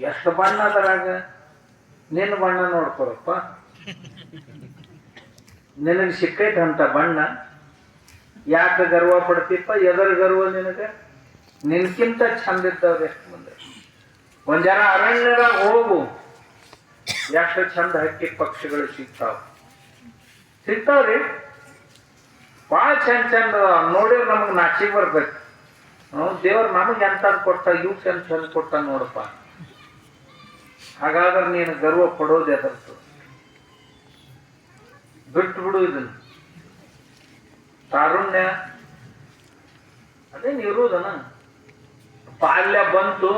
ಎಷ್ಟು ಬಣ್ಣ ಅದರಾಗ? ನಿನ್ನ ಬಣ್ಣ ನೋಡ್ಕೊಳಪ್ಪ. ನಿನಗೆ ಸಿಕ್ಕೈತೆ ಅಂತ ಬಣ್ಣ. ಯಾಕೆ ಗರ್ವ ಪಡ್ತಿಪ್ಪ? ಎದರ ಗರ್ವ ನಿನಗೆ? ನಿನ್ಕಿಂತ ಚಂದ ಇದ್ದಾವೆ ಎಷ್ಟು ಮುಂದೆ? ಒಂದ್ ಜನ ಅರಣ್ಯದಾಗ ಹೋಗು. ಎಷ್ಟು ಚಂದ ಹಕ್ಕಿ ಪಕ್ಷಿಗಳು ಸಿಗ್ತಾವ. ಸಿಗ್ತಾವ್ರಿ? ಭಾಳ ಚಂದ ಚಂದ. ನೋಡಿದ್ರೆ ನಮಗೆ ನಾಚಿಗೆ ಬರ್ಬೇಕು ದೇವ್ರು ನಮಗೆ ಎಂತ ಕೊಟ್ಟ ಇವ್ ಚಂದ ಚಂದ ಕೊಟ್ಟ ನೋಡಪ್ಪ. ಹಾಗಾದ್ರೆ ನೀನು ಗರ್ವ ಪಡೋದು ಎದರ್ತು ಬಿಟ್ಟು ಬಿಡು ಇದನ್ನ. ತಾರುಣ್ಯ ಅದೇನು ಇರುವುದನ? ಬಾಲ್ಯ ಬಂತು,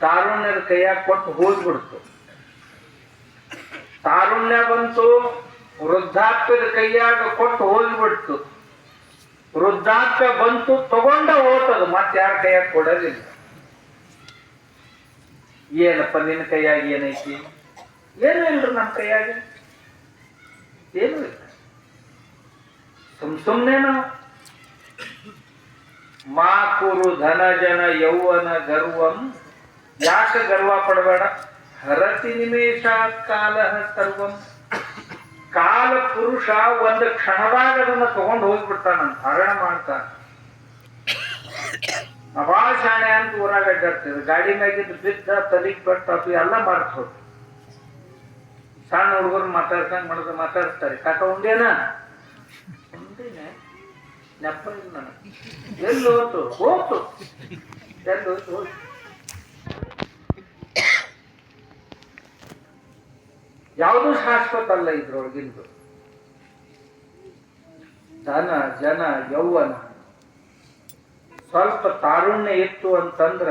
ತಾರುಣ್ಯದ ಕೈಯಾಗ ಕೊಟ್ಟು ಹೋಗ್ಬಿಡ್ತು. ತಾರುಣ್ಯ ಬಂತು, ವೃದ್ಧಾಪ್ಯದ ಕೈಯಾಗ ಕೊಟ್ಟು ಹೋಗ್ಬಿಡ್ತು. ವೃದ್ಧಾಪ್ಯ ಬಂತು, ತಗೊಂಡ ಹೋಗ್ತದ ಮತ್ತೆ ಯಾರ ಕೈಯಾಗ ಕೊಡೋದಿಲ್ಲ ಏನಪ್ಪ ನಿನ್ನ ಕೈಯಾಗಿ ಏನೈತಿ? ಏನು ನಮ್ಮ ಕೈಯಾಗಿ. ಏನು ಇಲ್ಲ. ಸುಮ್ ಸುಮ್ನೆ ನಾವು ಮಾಕುರು ಧನ ಜನ ಯೌವನ ಗರ್ವಂ. ಯಾಕೆ ಗರ್ವ ಪಡಬೇಡ? ಹರತಿ ನಿಮೇಶ ಕಾಲ ಸರ್ವಂ. ಕಾಲ ಪುರುಷ ಒಂದು ಕ್ಷಣದಾಗ ಅದನ್ನ ತಗೊಂಡು ಹೋಗ್ಬಿಡ್ತಾನ ಹರಣ ಮಾಡ್ತಾನ. ಅಭಾಳ ಶಾಣೆ ಅಂತ ಊರಾಗ ಅಡ್ಡಾಡ್ತಿದ್ರು ಗಾಡಿ ಮ್ಯಾಗಿದ್ದು ಬಿದ್ದ ತಲೆಗೆ ಬಟ್ ಎಲ್ಲ ಮಾಡ್ತ ಹೋದ್ ಸಣ್ಣ ಹುಡುಗರು ಮಾತಾಡ್ಸಂಗ್ ಮಾಡಿದ್ರೆ ಮಾತಾಡ್ತಾರೆ. ಕಾಕ, ಉಂಡೇನ? ಉಂಡೇನೆ? ನೆಪ್ಪ ಎಲ್ಲಿ ಹೋತು? ಹೋತು. ಎಲ್ಲಿ ಹೋತು? ಹೋತು. ಯಾವುದು ಶಾಶ್ವತ ಅಲ್ಲ ಇದ್ರೊಳಗಿಂದು. ಧನ, ಜನ, ಯೌವನ. ಸ್ವಲ್ಪ ತಾರುಣ್ಯ ಇತ್ತು ಅಂತಂದ್ರ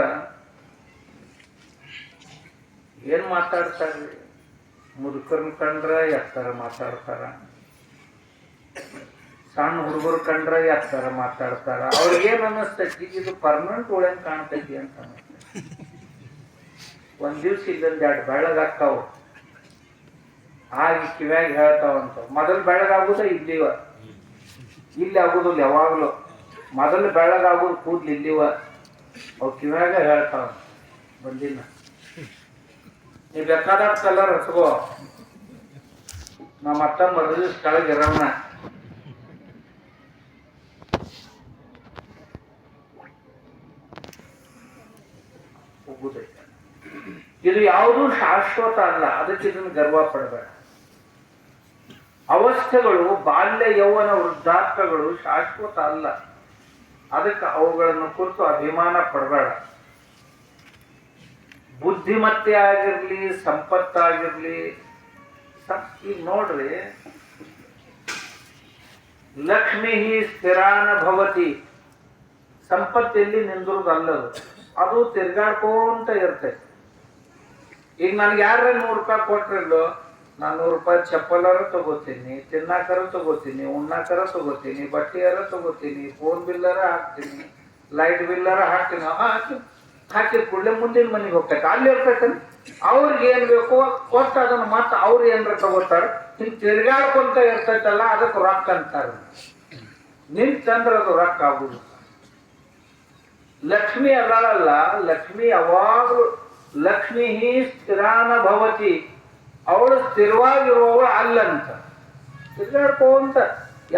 ಏನ್ ಮಾತಾಡ್ತಾರ್ರಿ? ಮುದುಕರ್ನ ಕಂಡ್ರ ಎತ್ತರ ಮಾತಾಡ್ತಾರ? ಸಣ್ಣ ಹುಡುಗರು ಕಂಡ್ರ ಎತ್ತರ ಮಾತಾಡ್ತಾರ? ಅವ್ರಿಗೇನ್ ಅನ್ನಿಸ್ತೈತಿ? ಇದು ಪರ್ಮನೆಂಟ್ ಒಳಗೆ ಕಾಣ್ತೈತಿ ಅಂತ. ಒಂದ್ ದಿವ್ಸ ಇದೊಂದ್ ಎರಡು ಬೆಳಗಾಗ್ತಾವ ಆಗಿ ಕಿವ್ಯಾಗ ಹೇಳ್ತಾವಂತ ಮೊದಲು ಬೆಳಗಾಗುದ ಇಲ್ಲಿವ. ಇಲ್ಲಿ ಆಗುದಿಲ್ಲ ಯಾವಾಗ್ಲೂ. ಮೊದಲು ಬೆಳಗಾಗೋದು ಕೂದ್ಲು ಇಲ್ಲಿವ. ಅವ್ ಕಿವ್ಯಾಗ ಹೇಳ್ತಾವ. ಬಂದಿಲ್ಲ. ನೀ ಬೇಕಾದ ಕಲರ್ ಹಚ್ಕೋ. ನಮ್ಮ ಅತ್ತ ಮರದ ಕೆಳಗೆ ಇರೋಣ ಇದು ಯಾವುದೂ ಶಾಶ್ವತ ಅಲ್ಲ. ಅದಕ್ಕೆ ಇದನ್ನು ಗರ್ವ ಪಡಬೇಡ. ಅವಸ್ಥೆಗಳು, ಬಾಲ್ಯ ಯೌವನ ವೃದ್ಧಾಪ್ಯಗಳು ಶಾಶ್ವತ ಅಲ್ಲ. ಅದಕ್ಕೆ ಅವುಗಳನ್ನು ಕುರಿತು ಅಭಿಮಾನ ಪಡಬೇಡ. ಬುದ್ಧಿಮತ್ತೆ ಆಗಿರಲಿ ಸಂಪತ್ತಾಗಿರ್ಲಿ ಈಗ ನೋಡ್ರಿ, ಲಕ್ಷ್ಮಿ ಸ್ಥಿರಾನ ಭವತಿ ಸಂಪತ್ತೆಲ್ಲಿ ನಿಂದಿರೋದಲ್ಲದು ಅದು ತಿರ್ಗಾಡ್ಕೊಂತ ಇರ್ತೈತಿ. ಈಗ ನನ್ಗೆ ಯಾರ ನೂರು ರೂಪಾಯಿ ನಾನು ನೂರು ರೂಪಾಯಿ ಚಪ್ಪಲಾರ ತಗೋತೀನಿ, ತಿನ್ನಾಕರ ತಗೋತೀನಿ, ಉಣ್ಣಾಕರ ತಗೋತೀನಿ, ಬಟ್ಟೆಯಾರ ತಗೋತೀನಿ ಫೋನ್ ಬಿಲ್ಲಾರ ಹಾಕ್ತೀನಿ ಲೈಟ್ ಬಿಲ್ಲಾರ ಹಾಕ್ತೀನಿ. ಹಾಕಿ ಹಾಕಿದ ಕೂಡಲೇ ಮುಂದಿನ ಮನೆಗೆ ಹೋಗ್ತೈತೆ. ಅಲ್ಲಿ ಇರ್ತೈತೆ ಅವ್ರಿಗೆ ಏನು ಬೇಕೋ ಕೊಟ್ಟು ಅದನ್ನ ಮತ್ತೆ ಅವ್ರು ಏನಾರ ತಗೋತಾರ. ಹಿಂಗ್ ತಿರ್ಗಾಡ್ಕೊಂತ ಇರ್ತೈತಲ್ಲ ಅದಕ್ಕೆ ರೊಕ್ಕ ಅಂತಾರ. ತಂದ್ರ ಅದು ರೊಕ್ಕ ಆಗುದು ಲಕ್ಷ್ಮಿ ಅದಾಳಲ್ಲ, ಲಕ್ಷ್ಮಿ ಯಾವಾಗಲೂ ಲಕ್ಷ್ಮಿ ಸ್ಥಿರಾನ ಭವತಿ. ಅವಳು ಸ್ಥಿರವಾಗಿರುವವಳು ಅಲ್ಲಂತ. ತಿರ್ಗಾಡ್ಕೋಂತ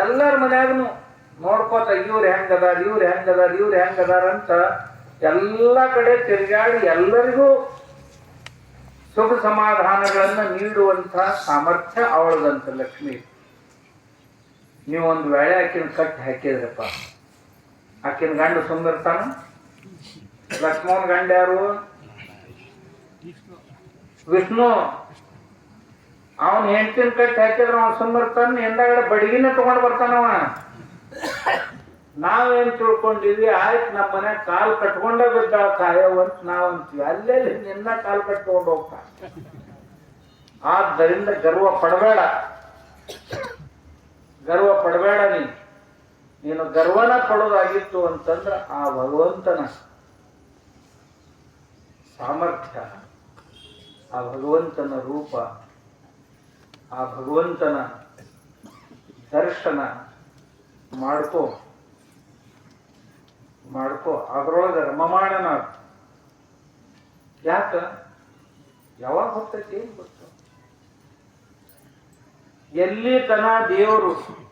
ಎಲ್ಲರ ಮನ್ಯಾಗನು ನೋಡ್ಕೋತ, ಇವ್ರು ಹೆಂಗದಾರ ಇವ್ರು ಹೆಂಗದಾರ ಇವ್ರು ಹೆಂಗದಾರ ಅಂತ ಎಲ್ಲ ಕಡೆ ತಿರುಗಾಡಿ ಎಲ್ಲರಿಗೂ ಸುಖ ಸಮಾಧಾನಗಳನ್ನು ನೀಡುವಂತ ಸಾಮರ್ಥ್ಯ ಅವಳದಂತ ಲಕ್ಷ್ಮಿ. ನೀವು ಒಂದು ವೇಳೆ ಆಕಿನ ಕಟ್ಟಿ ಹಾಕಿದ್ರಪ್ಪ, ಆಕಿನ ಗಂಡ ಸುಂದರ್ತಾನ ಲಕ್ಷ್ಮಣ್ ಗಂಡ ಯಾರು ವಿಷ್ಣು. ಅವನ್ ಹೆಂಡತಿನ ಕಟ್ಟಿ ಹಾಕಿದ್ರ ಅವ ಸುಂದರ್ತಾನ ಹಿಂದಗಡೆ ಬಡಗಿನ ತಗೊಂಡ್ ಬರ್ತಾನವ ನಾವೇನ್ ತಿಳ್ಕೊಂಡಿದ್ವಿ, ಆಯ್ತು ನಮ್ಮ ಮನೆ ಕಾಲು ಕಟ್ಕೊಂಡೇ ಬಿದ್ದ ನಾವ್ ಅಂತೀವಿ ಅಲ್ಲೇ ನಿನ್ನ ಕಾಲು ಕಟ್ಕೊಂಡು ಹೋಗ್ತಾ? ಆದ್ದರಿಂದ ಗರ್ವ ಪಡಬೇಡ. ಗರ್ವ ಪಡಬೇಡ ನೀನು. ನೀನು ಗರ್ವನ ಪಡೋದಾಗಿತ್ತು ಅಂತಂದ್ರ ಆ ಭಗವಂತನ ಸಾಮರ್ಥ್ಯ, ಆ ಭಗವಂತನ ರೂಪ ಆ ಭಗವಂತನ ದರ್ಶನ ಮಾಡ್ಕೋ. ಮಾಡ್ಕೋ. ಅದರೊಳಗೆ ರಮಮಾಣನ ಯಾಕ? ಯಾವಾಗ ಹೋಗ್ತೈತಿ ಗೊತ್ತು? ಎಲ್ಲಿ ತನ ದೇವರು